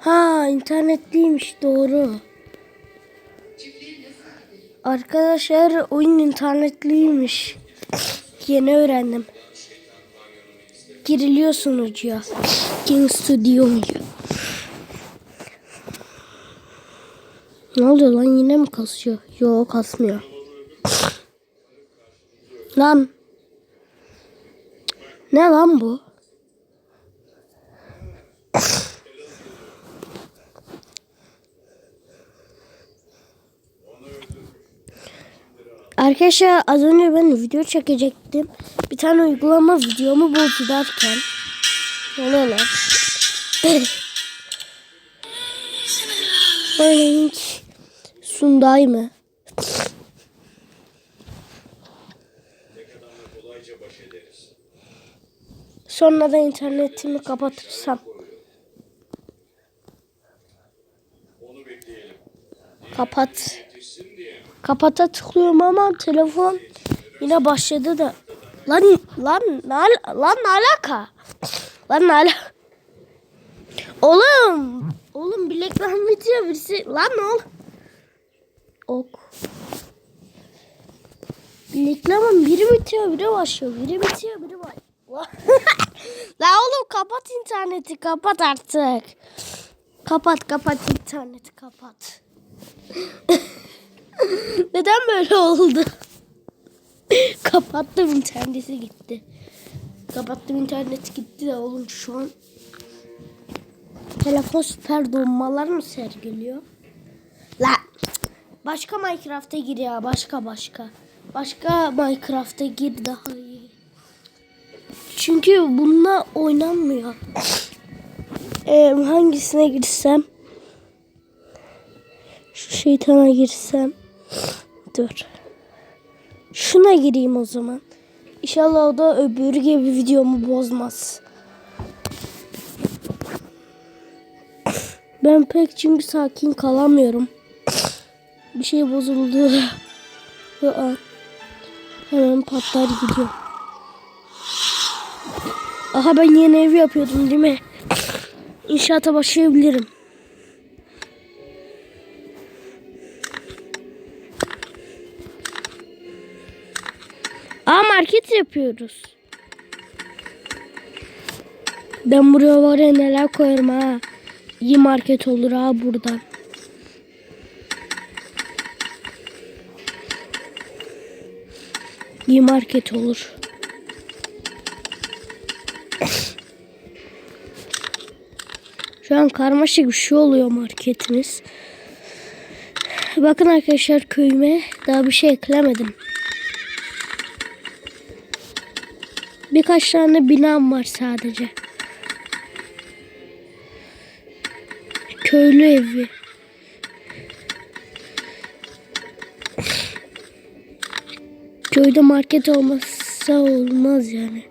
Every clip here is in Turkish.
Ha internetliymiş doğru. Arkadaşlar oyun internetliymiş. Yeni öğrendim. Giriliyor sunucuya. Game Studio'ya. Ne oluyor lan yine mi kasıyor? Yok kasmıyor. Lan. Ne lan bu? Arkadaşlar az önce ben video çekecektim. Bir tane uygulama videomu bozdu derken. Ne? Link Sunday mı? Sonra da internetimi kapatırsam. Kapat. Kapata tıklıyorum ama telefon yine başladı da. Lan lan al- lan ne alaka? Lan ne alaka? Oğlum. Oğlum bilekten bitiyor birisi. Lan ne ol? Ok. Bileklerin biri bitiyor biri başlıyor. Biri bitiyor biri başlıyor. La oğlum kapat interneti kapat artık. Kapat kapat interneti kapat. Neden böyle oldu? Kapattım interneti gitti. Kapattım interneti gitti de oğlum şu an telefon süper donmalar mı sergiliyor? La başka Minecraft'a gir ya başka başka. Başka Minecraft'a gir daha iyi. Çünkü bununla oynanmıyor. Ee, hangisine girsem? Şu şeytana girsem. Dur. Şuna gireyim o zaman. İnşallah o da öbürü gibi videomu bozmaz. Ben pek çünkü sakin kalamıyorum. Bir şey bozuldu. Hemen patlar gidiyor. Aha ben yeni ev yapıyordum değil mi? İnşaata başlayabilirim. Yapıyoruz. Ben buraya var ya neler koyarım ha. İyi market olur ha buradan. İyi market olur. Şu an karmaşık bir şey oluyor marketimiz. Bakın arkadaşlar köyüme daha bir şey eklemedim. Birkaç tane binam var sadece. Köylü evi. Köyde market olmazsa olmaz yani.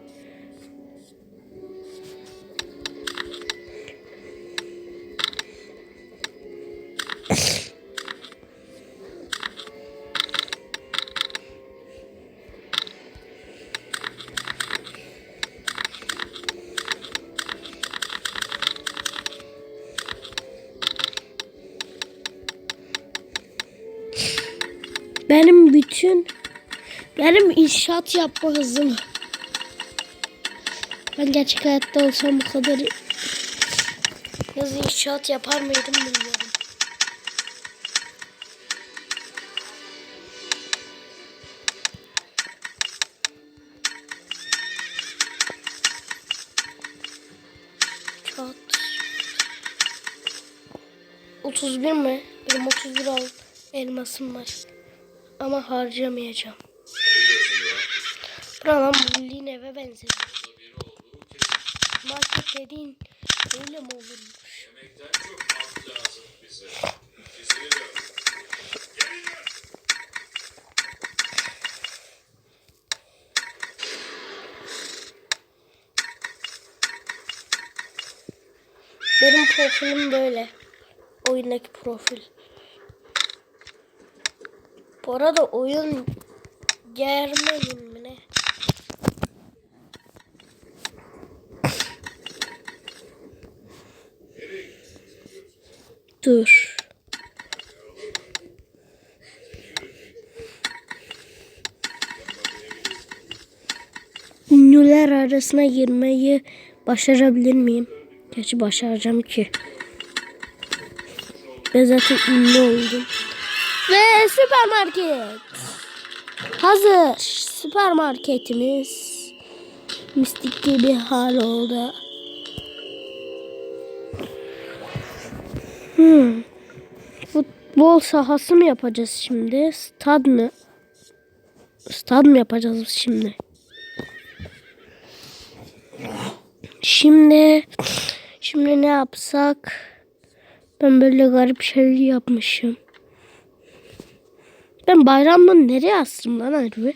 Benim bütün benim inşaat yapma hızım. Ben gerçek hayatta olsam bu kadar hızlı inşaat yapar mıydım bilmiyorum. Çat. 31 mi? Benim 31 al elmasım var. Ama harcamayacağım. Bura lan bu bildiğin eve benziyor. Market dediğin öyle mi olurmuş? Benim profilim böyle. Oyundaki profil. Bu arada oyun germenin mi ne? yoktur. Ünlüler arasına girmeyi başarabilir miyim? Gerçi başaracağım ki. Ben zaten ünlü oldum. Ve süpermarket. Hazır. Süpermarketimiz mistik gibi hal oldu. Hmm. Futbol sahası mı yapacağız şimdi? Stad mı? Stad mı yapacağız şimdi? Şimdi şimdi ne yapsak? Ben böyle garip şeyler yapmışım. Ben bayramı nereye astım lan harbi?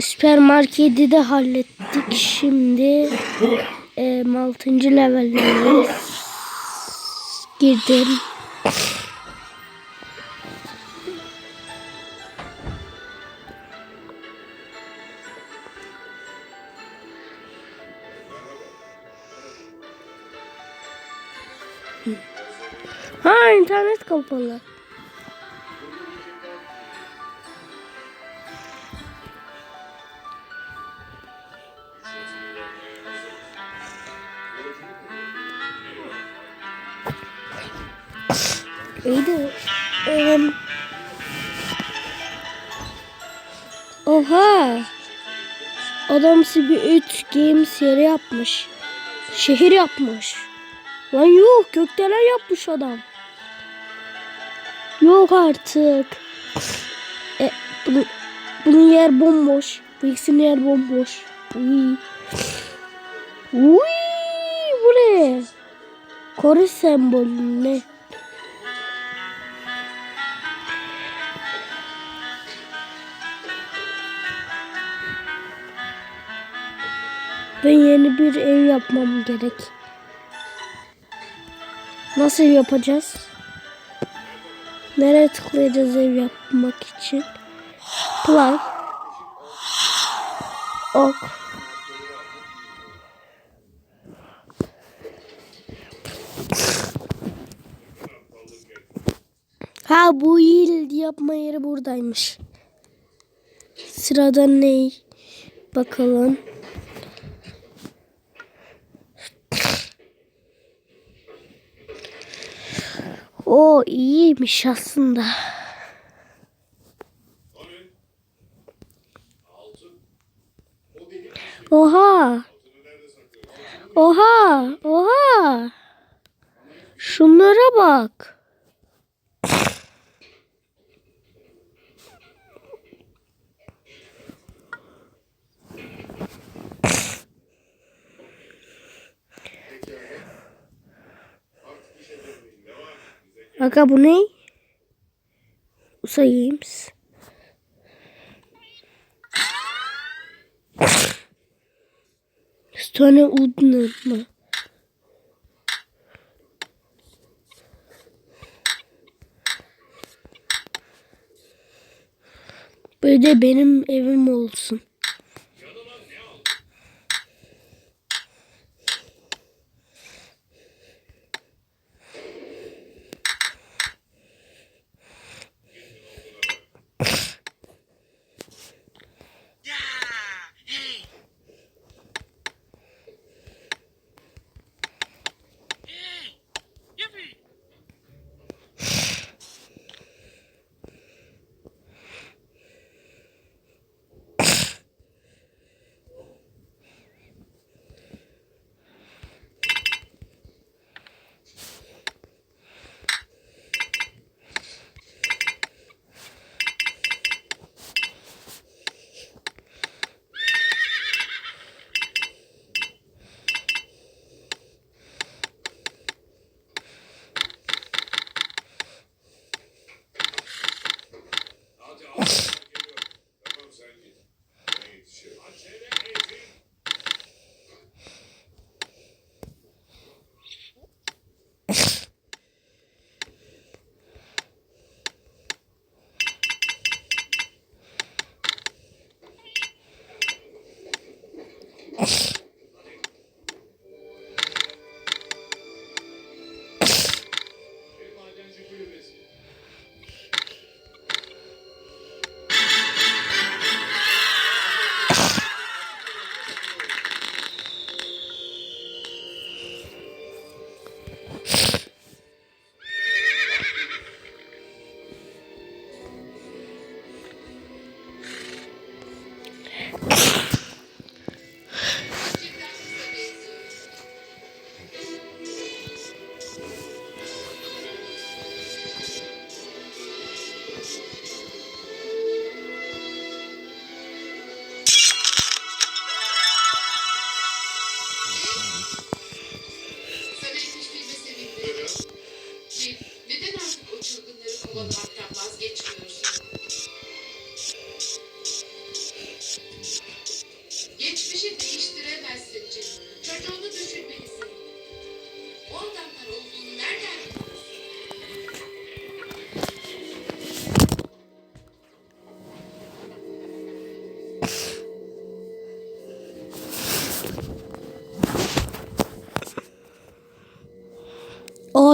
Süpermarketi de hallettik. Şimdi e, 6. leveldeyiz. Girdim. Ha internet kapalı. İyi de em, Oha. Adam bir 3 games yeri yapmış. Şehir yapmış. Lan yok gökdelen yapmış adam. Yok artık. E, bunun, bunun yer bomboş. Bu ikisinin yer bomboş. Uy. Uy, bu ne? Koru sembolü ne? Ben yeni bir ev yapmam gerek. Nasıl yapacağız? Nereye tıklayacağız ev yapmak için? Play. Ok. Ha bu yıl yapma yeri buradaymış. Sırada ne? Bakalım. O iyiymiş aslında. Oha. Oha. Oha. Şunlara bak. Artık işe dönmeyin. Ne var? Bize Aga bu ne? Usa Games. Stone Udner mı? Böyle benim evim olsun.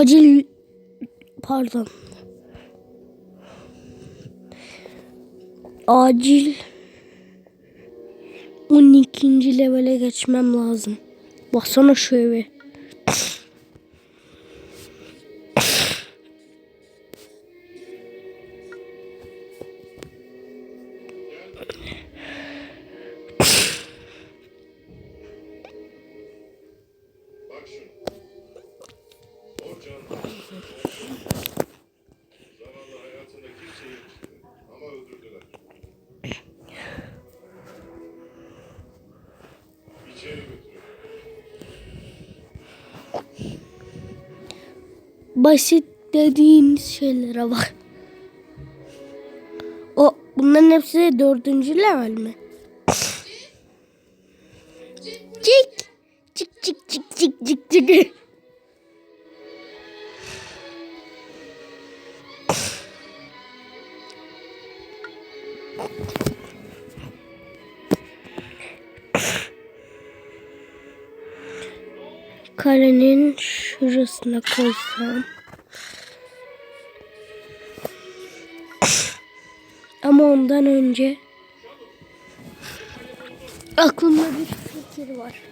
Acil pardon. Acil 12. levele geçmem lazım. Baksana şu eve. Basit dediğimiz şeylere bak. O bunların hepsi dördüncü level mi? Cik cik cik cik cik cik cik. Kalenin şurasına koysam. Ama ondan önce aklımda bir fikir var.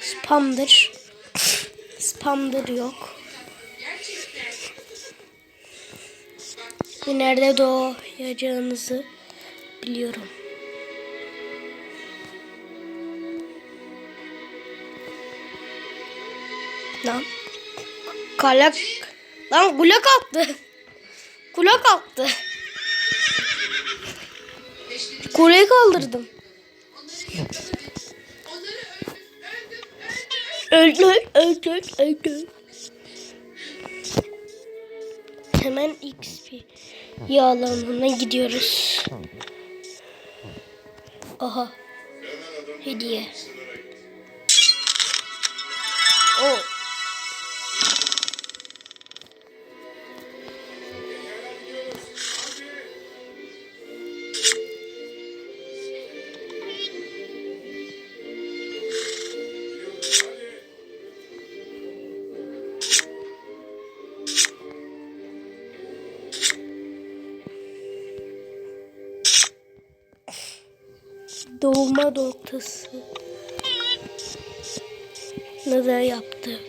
Spamdır. Spamdır yok. Nerede doğacağınızı biliyorum. Lan. Kale... Lan kule kalktı. Kule kalktı. Kuleyi kaldırdım. Öldür, öldür, öldür. Hemen XP yağlanına gidiyoruz. Aha, hediye. sınıra Doğma noktası. Neler yaptık?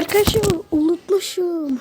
Arkadaşlar unutmuşum.